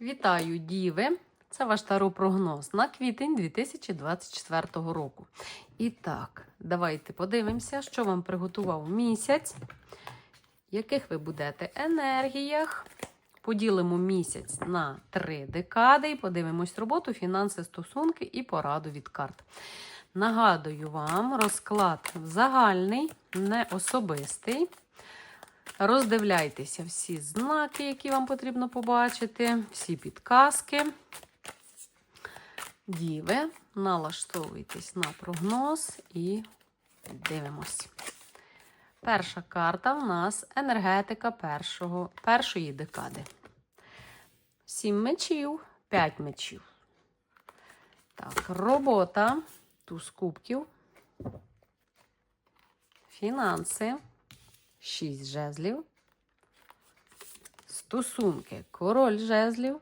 Вітаю, діви! Це ваш таропрогноз на квітень 2024 року. І так, давайте подивимося, що вам приготував місяць, яких ви будете енергіях. Поділимо місяць на три декади і подивимось роботу, фінанси, стосунки і пораду від карт. Нагадую вам, розклад загальний, не особистий. Роздивляйтеся всі знаки, які вам потрібно побачити, всі підказки. Діви, налаштовуйтесь на прогноз і дивимось. Перша карта в нас енергетика першого, першої декади. Сім мечів, п'ять мечів. Так, робота, туз кубків, фінанси. Шість жезлів. Стосунки король жезлів.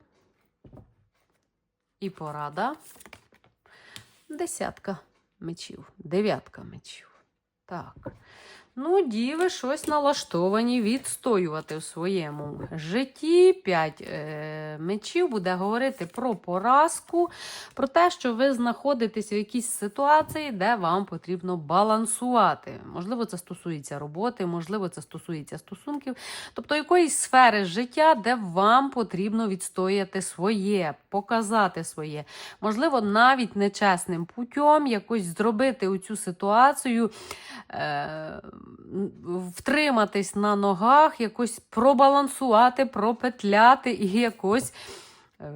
І порада. Десятка мечів. Дев'ятка мечів. Так. Ну, діви щось налаштовані відстоювати в своєму житті. П'ять е, мечів буде говорити про поразку, про те, що ви знаходитесь в якійсь ситуації, де вам потрібно балансувати. Можливо, це стосується роботи, можливо, це стосується стосунків, тобто якоїсь сфери життя, де вам потрібно відстояти своє, показати своє. Можливо, навіть нечесним путем якось зробити у цю ситуацію. Е, Втриматись на ногах, якось пробалансувати, пропетляти і якось е,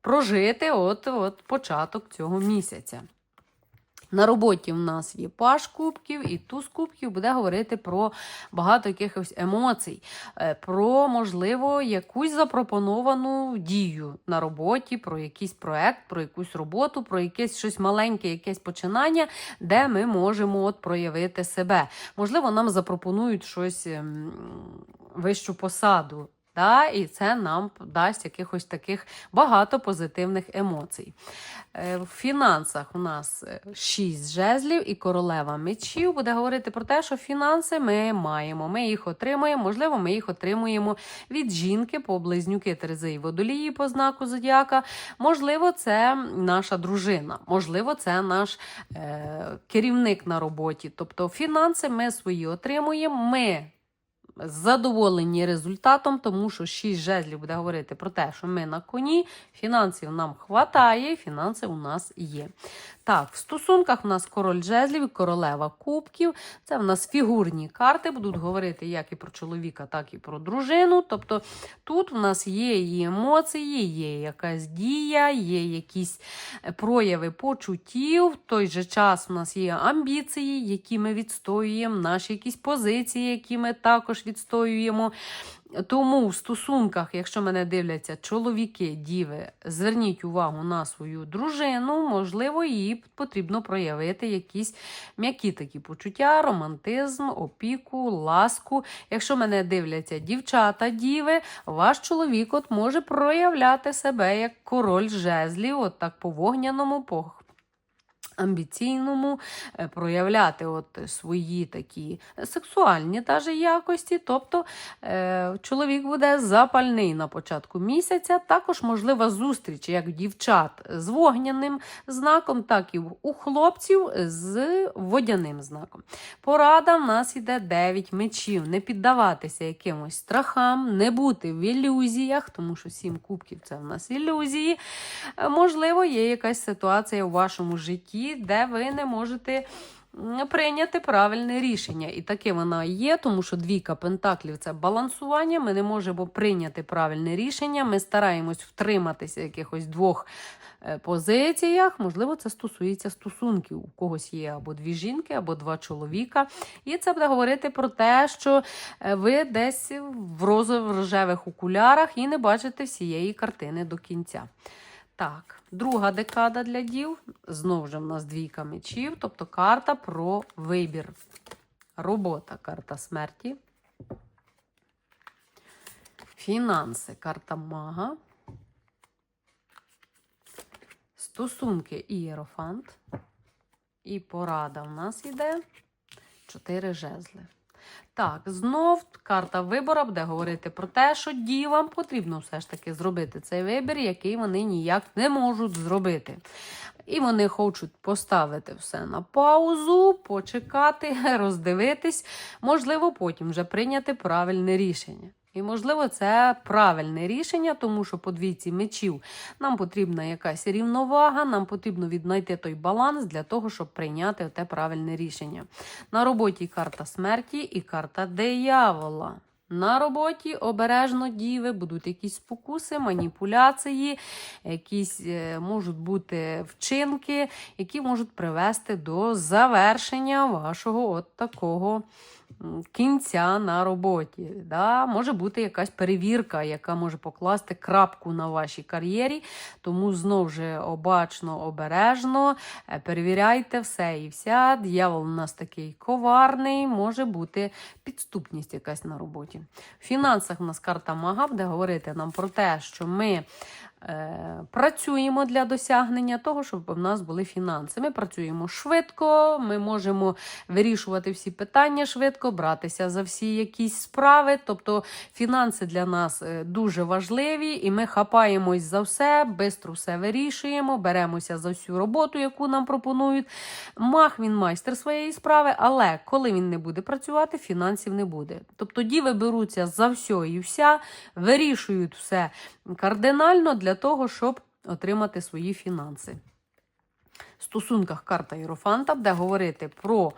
прожити от, от початок цього місяця. На роботі в нас є паш кубків, і туз кубків буде говорити про багато якихось емоцій, е, про, можливо, якусь запропоновану дію на роботі, про якийсь проект, про якусь роботу, про якесь щось маленьке, якесь починання, де ми можемо от проявити себе. Можливо, нам запропонують щось ем, вищу посаду. Та, і це нам дасть якихось таких багато позитивних емоцій. Е, В фінансах у нас 6 жезлів і королева мечів буде говорити про те, що фінанси ми маємо. Ми їх отримуємо. Можливо, ми їх отримуємо від жінки по близнюки Терези і водолії по знаку зодіака. Можливо, це наша дружина, можливо, це наш е, керівник на роботі. Тобто фінанси ми свої отримуємо. Ми задоволені результатом, тому що 6 жезлів буде говорити про те, що ми на коні, фінансів нам хватає, фінанси у нас є. Так, в стосунках у нас король жезлів і королева кубків. Це в нас фігурні карти, будуть говорити як і про чоловіка, так і про дружину. Тобто тут в нас є і емоції, є якась дія, є якісь е, прояви почуттів. В той же час у нас є амбіції, які ми відстоюємо, наші якісь позиції, які ми також відстоюємо. Тому в стосунках, якщо мене дивляться чоловіки, діви, зверніть увагу на свою дружину, можливо, їй потрібно проявити якісь м'які такі почуття, романтизм, опіку, ласку. Якщо мене дивляться дівчата, діви, ваш чоловік от може проявляти себе як король жезлів, от так по вогняному, по амбіційному е, проявляти от свої такі сексуальні даже якості. Тобто е, чоловік буде запальний на початку місяця. Також можлива зустріч як дівчат з вогняним знаком, так і у хлопців з водяним знаком. Порада в нас йде 9 мечів. Не піддаватися якимось страхам, не бути в ілюзіях, тому що 7 кубків це в нас ілюзії. Е, Можливо, є якась ситуація у вашому житті, де ви не можете прийняти правильне рішення. І таке вона є, тому що двійка пентаклів це балансування. Ми не можемо прийняти правильне рішення. Ми стараємось втриматися якихось двох е, позиціях. Можливо, це стосується стосунків. У когось є або дві жінки, або два чоловіка. І це буде говорити про те, що е, ви десь в розових окулярах і не бачите всієї картини до кінця. Так, друга декада для дів. Знову ж в нас двійка мечів, тобто карта про вибір. Робота карта смерті. Фінанси карта мага. Стосунки ієрофант. І порада в нас йде чотири жезли. Так, знов карта вибора буде говорити про те, що дівам потрібно все ж таки зробити цей вибір, який вони ніяк не можуть зробити. І вони хочуть поставити все на паузу, почекати, роздивитись, можливо, потім вже прийняти правильне рішення. І, можливо, це правильне рішення, тому що по двійці мечів нам потрібна якась рівновага, нам потрібно віднайти той баланс для того, щоб прийняти те правильне рішення. На роботі карта смерті і карта диявола. На роботі обережно діви, будуть якісь спокуси, маніпуляції, якісь е, можуть бути вчинки, які можуть привести до завершення вашого от такого кінця на роботі. Да? Може бути якась перевірка, яка може покласти крапку на вашій кар'єрі. Тому знову ж обачно, обережно е, перевіряйте все і вся. Дьявол у нас такий коварний, може бути підступність якась на роботі. В фінансах у нас карта Мага буде говорити нам про те, що ми е, працюємо для досягнення того, щоб в нас були фінанси. Ми працюємо швидко, ми можемо вирішувати всі питання швидко, братися за всі якісь справи. Тобто фінанси для нас е, дуже важливі, і ми хапаємось за все, швидко все вирішуємо, беремося за всю роботу, яку нам пропонують. Мах він майстер своєї справи, але коли він не буде працювати, фінансів не буде. Тобто діви беруться за все і вся, вирішують все кардинально для того, щоб отримати свої фінанси. В стосунках карта Єрофанта буде говорити про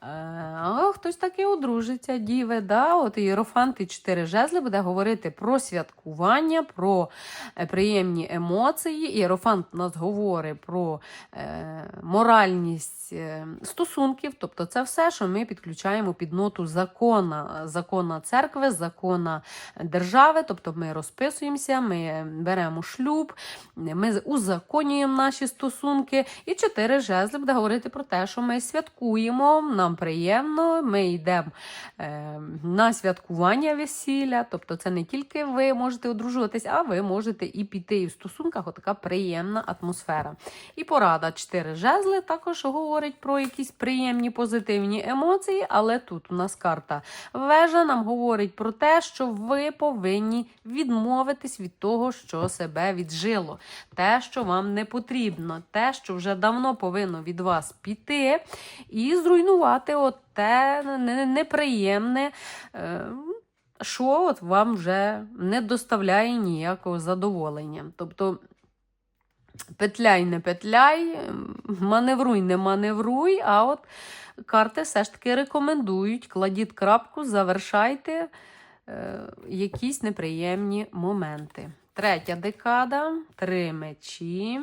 а, хтось таки одружиться, діви. Да? От Єрофант і чотири жезли буде говорити про святкування, про е, приємні емоції. Єрофант нас говорить про е, моральність е, стосунків. Тобто це все, що ми підключаємо під ноту закона, закона церкви, закона держави. Тобто ми розписуємося, ми беремо шлюб, ми узаконюємо наші стосунки. І чотири жезли буде говорити про те, що ми святкуємо, нам приємно, ми йдемо е, на святкування весілля. Тобто, це не тільки ви можете одружуватись, а ви можете і піти і в стосунках отака приємна атмосфера. І порада чотири жезли також говорить про якісь приємні позитивні емоції, але тут у нас карта вежа нам говорить про те, що ви повинні відмовитись від того, що себе віджило, те, що вам не потрібно, те, що вже давно повинно від вас піти, і зруйнувати от те неприємне. е, Що от вам вже не доставляє ніякого задоволення. Тобто петляй, не петляй, маневруй, не маневруй, а от карти все ж таки рекомендують: кладіть крапку, завершайте е, якісь неприємні моменти. Третя декада, три мечі.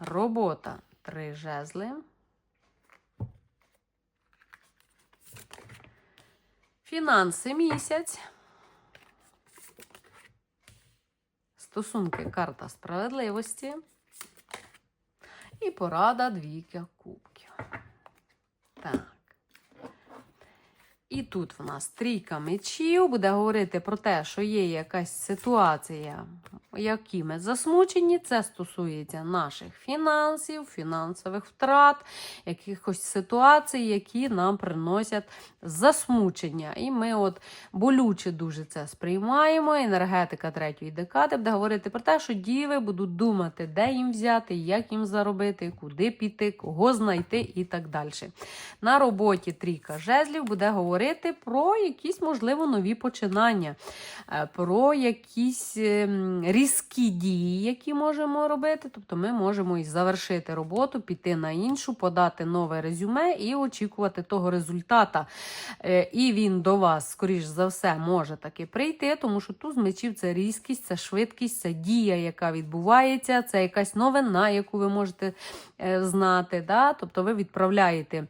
Робота три жезли. Фінанси місяць. Стосунки карта справедливості. І порада двійка кубків. Так. І тут в нас трійка мечів буде говорити про те, що є якась ситуація, які ми засмучені. Це стосується наших фінансів, фінансових втрат, якихось ситуацій, які нам приносять засмучення. І ми от болюче дуже це сприймаємо. Енергетика третьої декади буде говорити про те, що діви будуть думати, де їм взяти, як їм заробити, куди піти, кого знайти і так далі. На роботі трійка жезлів буде говорити про якісь, можливо, нові починання, е, про якісь ем, різкі дії, які можемо робити. Тобто ми можемо і завершити роботу, піти на іншу, подати нове резюме і очікувати того результата. Е, І він до вас, скоріш за все, може таки прийти, тому що тут з мечів це різкість, це швидкість, це дія, яка відбувається, це якась новина, яку ви можете е, знати. Да? Тобто ви відправляєте.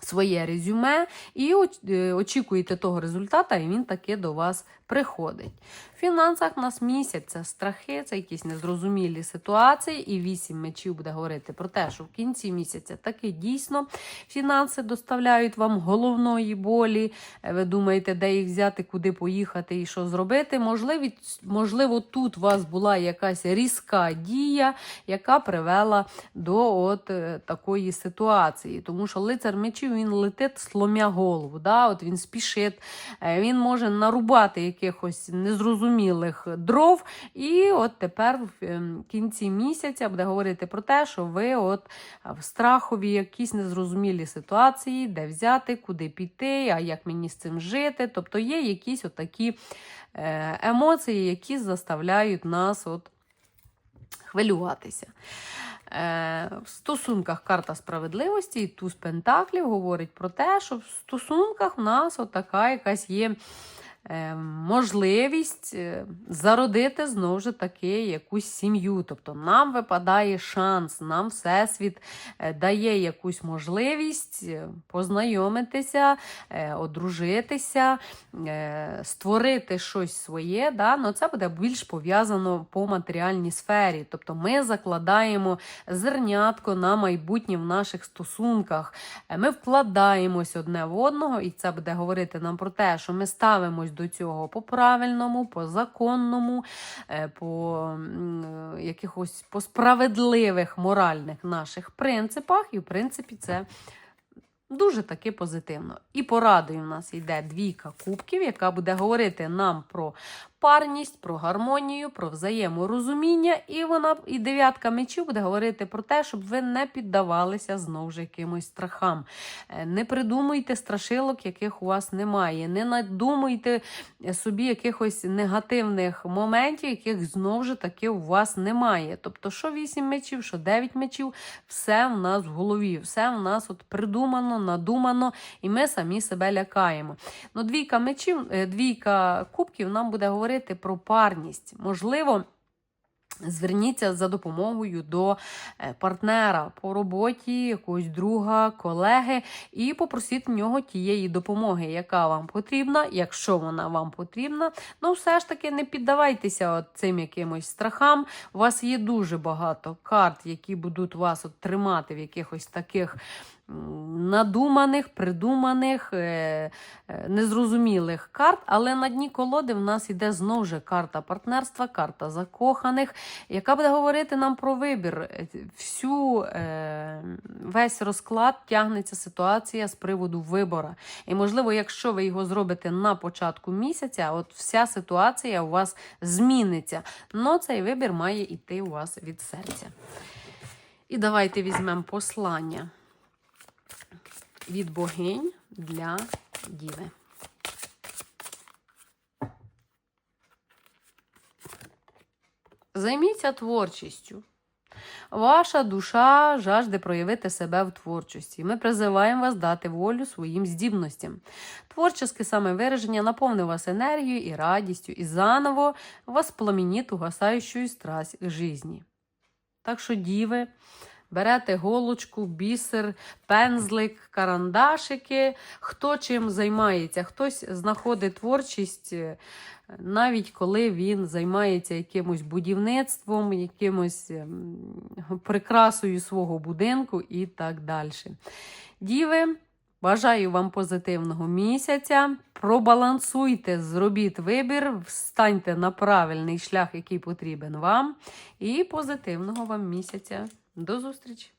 Своє резюме і е, очікуєте того результата, і він таки до вас приходить. В фінансах нас місяць це страхи, це якісь незрозумілі ситуації, і вісім мечів буде говорити про те, що в кінці місяця таки дійсно фінанси доставляють вам головної болі. Е, Ви думаєте, де їх взяти, куди поїхати і що зробити. Можливо, можливо, тут у вас була якась різка дія, яка привела до от е, такої ситуації. Тому що лицар мечів він летить, сломя голову. Да? От Він спішить, е, він може нарубати якихось незрозумілих дров. І от тепер в ем, кінці місяця буде говорити про те, що ви от в страхові якісь незрозумілі ситуації, де взяти, куди піти, а як мені з цим жити. Тобто є якісь отакі е, емоції, які заставляють нас от хвилюватися. Е, В стосунках карта справедливості і туз Пентаклів говорить про те, що в стосунках у нас отака якась є можливість е, зародити знову ж таки якусь сім'ю. Тобто нам випадає шанс, нам Всесвіт е, дає якусь можливість е, познайомитися, е, одружитися, е, створити щось своє. Да? Но це буде більш пов'язано по матеріальній сфері. Тобто ми закладаємо зернятко на майбутнє в наших стосунках. Е, Ми вкладаємось одне в одного, і це буде говорити нам про те, що ми ставимось до цього по правильному, по законному, е, по е, якихось по справедливих моральних наших принципах. І, в принципі, це. Дуже таки позитивно. І порадою в нас йде двійка кубків, яка буде говорити нам про парність, про гармонію, про взаєморозуміння. І вона і дев'ятка мечів буде говорити про те, щоб ви не піддавалися знову ж якимось страхам. Е, Не придумуйте страшилок, яких у вас немає. Не надумуйте собі якихось негативних моментів, яких знову ж таки у вас немає. Тобто, що 8 мечів, що 9 мечів, все в нас в голові, все в нас от придумано, надумано, і ми самі себе лякаємо. Ну, двійка мечів, е, двійка кубків нам буде говорити про парність. Можливо. Зверніться за допомогою до е, партнера по роботі, якогось друга, колеги, і попросіть в нього тієї допомоги, яка вам потрібна, якщо вона вам потрібна. Ну, все ж таки не піддавайтеся цим якимось страхам. У вас є дуже багато карт, які будуть вас от тримати в якихось таких надуманих, придуманих, е, е, незрозумілих карт. Але на дні колоди в нас іде знову ж карта партнерства, карта закоханих, яка буде говорити нам про вибір. Е, Всю весь розклад тягнеться ситуація з приводу вибора. І, можливо, якщо ви його зробите на початку місяця, от вся ситуація у вас зміниться. Но цей вибір має йти у вас від серця. І давайте візьмемо послання від богинь для Діви. Займіться творчістю. Ваша душа жажде проявити себе в творчості. Ми призиваємо вас дати волю своїм здібностям. Творче самовираження наповнить вас енергією і радістю, і заново вас пламеніть угасаючою страсть житті. Так що, діви, берете голочку, бісер, пензлик, карандашики. Хто чим займається? Хтось знаходить творчість, е, навіть коли він займається якимось будівництвом, якимось ем, прикрасою свого будинку і так далі. Діви, бажаю вам позитивного місяця. Пробалансуйте, зробіть вибір, встаньте на правильний шлях, який потрібен вам. І позитивного вам місяця. До зустрічі!